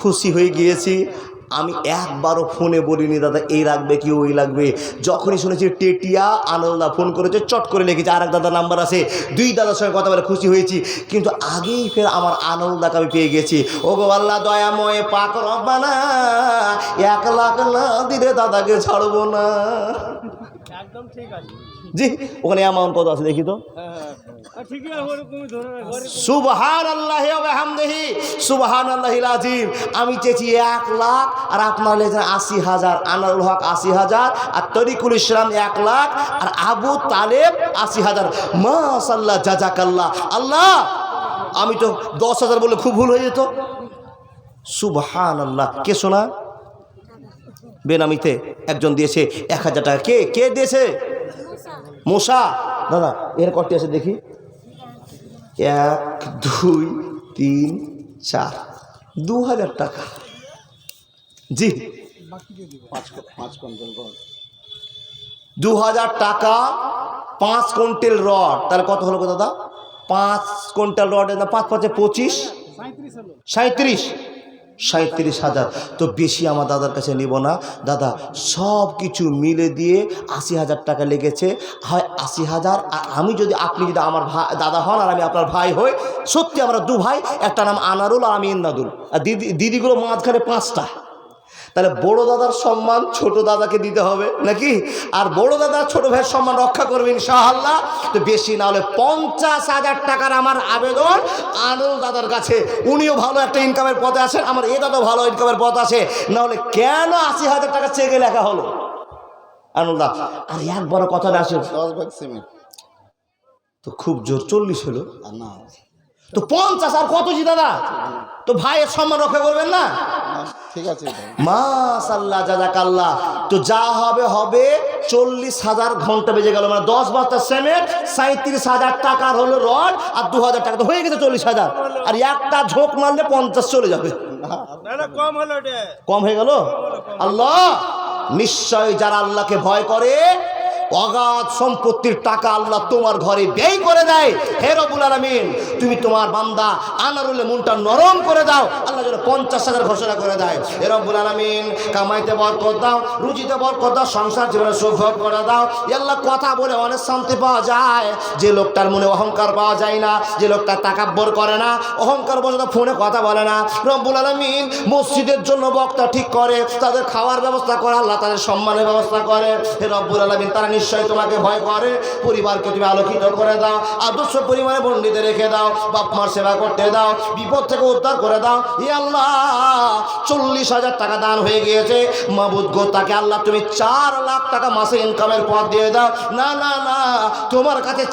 খুশি হয়ে গিয়েছি। আমি একবারও ফোনে বলিনি দাদা এই লাগবে কি ওই লাগবে? যখনই শুনেছি টেটিয়া আনন্দা ফোন করেছে চট করে লিখেছে আর এক দাদার নাম্বার আছে। দুই দাদার সঙ্গে কথা বলে খুশি হয়েছি কিন্তু আগেই ফের আমার আনন্দাকে আমি পেয়ে গেছি। ও গো আল্লাহ দয়াময় পাক রব্বানা এক লাখ না দিলে দাদাকে ছাড়বো না। একদম ঠিক আছে। জি ওখানে অ্যামাউন্ট কত আছে দেখি তো? আমি চেয়েছি এক লাখ, আর আপনার লেগেছেন আশি হাজার, আনারুল হক আশি হাজার, আর তরিকুল ইসলাম এক লাখ, আর আবু তালেব আশি হাজার। মাশাল্লাহ জাজাকাল্লাহ আল্লাহ, আমি তো দশ হাজার বলে খুব ভুল হয়ে যেত। সুবহান আল্লাহ কে শোনা? বেনামিতে একজন দিয়েছে এক হাজার টাকা। কে? কে দিয়েছে? মশা দাদা, এর কটি আছে দেখি। এক দুই তিন চার। দু হাজার টাকা। জি। দু হাজার টাকা পাঁচ কুইন্টাল রড। তাহলে কত হলো গো দাদা? পাঁচ কুইন্টাল রড পাঁচ পাঁচে পঁচিশ? সাঁত্রিশ হলো। সাঁত্রিশ হাজার। তো বেশি আমার দাদার কাছে নিব না। দাদা সব কিছু মিলে দিয়ে আশি হাজার টাকা লেগেছে। হয় আশি হাজার, আর আমি যদি আপনি যদি আমার ভাই দাদা হন আর আমি আপনার ভাই হই, সত্যি আমরা দু ভাই একটা নাম আনারুল আর আমি ইন্দাদুল। আর দিদি, দিদিগুলো মাঝখানে পাঁচটা। তাহলে বড় দাদার সম্মান ছোট দাদাকে দিতে হবে নাকি? আর বড় দাদা ছোট ভাইয়ের সম্মান রক্ষা করবে ইনশাআল্লাহ। তো বেশি না হলে পঞ্চাশ হাজার টাকার আমার আবেদন আনন্দ দাদার কাছে। উনিও ভালো একটা ইনকামের পথে আছেন আমার এ দাদা ভালো ইনকামের পথ আছে না হলে কেন আশি হাজার টাকা চেকে লেখা হলো? আনন্দা আর এক বড় কথা না আসে। তো খুব জোর চল্লিশ হলো। না। তো পঞ্চাশ আর কত জি দাদা? তো ভাইয়ের সম্মান রক্ষা করবেন না? ঠিক আছে। মাশাল্লাহ জাজাকাল্লাহ তো যা হবে হবে চল্লিশ হাজার ঘণ্টা বেজে গেল। মানে দশ বস্তা সিমেন্ট সাঁত্রিশ হাজার টাকার হলো রড আর দু হাজার টাকা তো হয়ে গেছে চল্লিশ হাজার। আর একটা ঝোঁক মারলে পঞ্চাশ চলে যাবে। না না কম হলো কম হয়ে গেল? আল্লাহ নিশ্চয় যারা আল্লাহকে ভয় করে অগাধ সম্পত্তির টাকা আল্লাহ তোমার ঘরে ব্যয় করে দেয়। হে রবুল আলমিন, তুমি তোমার বান্দা আনারুলে মনটা নরম করে দাও। আল্লাহ যেন পঞ্চাশ হাজার ঘোষণা করে দেয়। হে রবুল আলমিন, কামাইতে বরকত দাও, রুজিতে বরকত দাও, সংসার জীবনে সুভোগ করে দাও। আল্লাহ, কথা বলে অনেক শান্তি পাওয়া যায়। যে লোকটার মনে অহংকার পাওয়া যায় না, যে লোকটা তাকাব্বর করে না, অহংকার বসে ফোনে কথা বলে না। রব্বুল আলমিন মসজিদের জন্য বক্তা ঠিক করে, তাদের খাওয়ার ব্যবস্থা করে, আল্লাহ তাদের সম্মানের ব্যবস্থা করে। হে রব্বুল আলমিন, তারা নিশ্চয়ই তোমাকে ভয় করে। পরিবারকে তুমি আলোকিত করে দাও, আদর্শ পরিবারে বন্ডিতে রেখে দাও, বাপ মার সেবা করতে দাও, বিপদ থেকে উদ্ধার করে দাও। ই আল্লাহ, চল্লিশ হাজার টাকা দান হয়ে গিয়েছে। মাবুদ গো, তাকে আল্লাহ তুমি চার লাখ টাকা মাসে ইনকামের পথ দিয়ে দাও। না না না, তোমার কাছে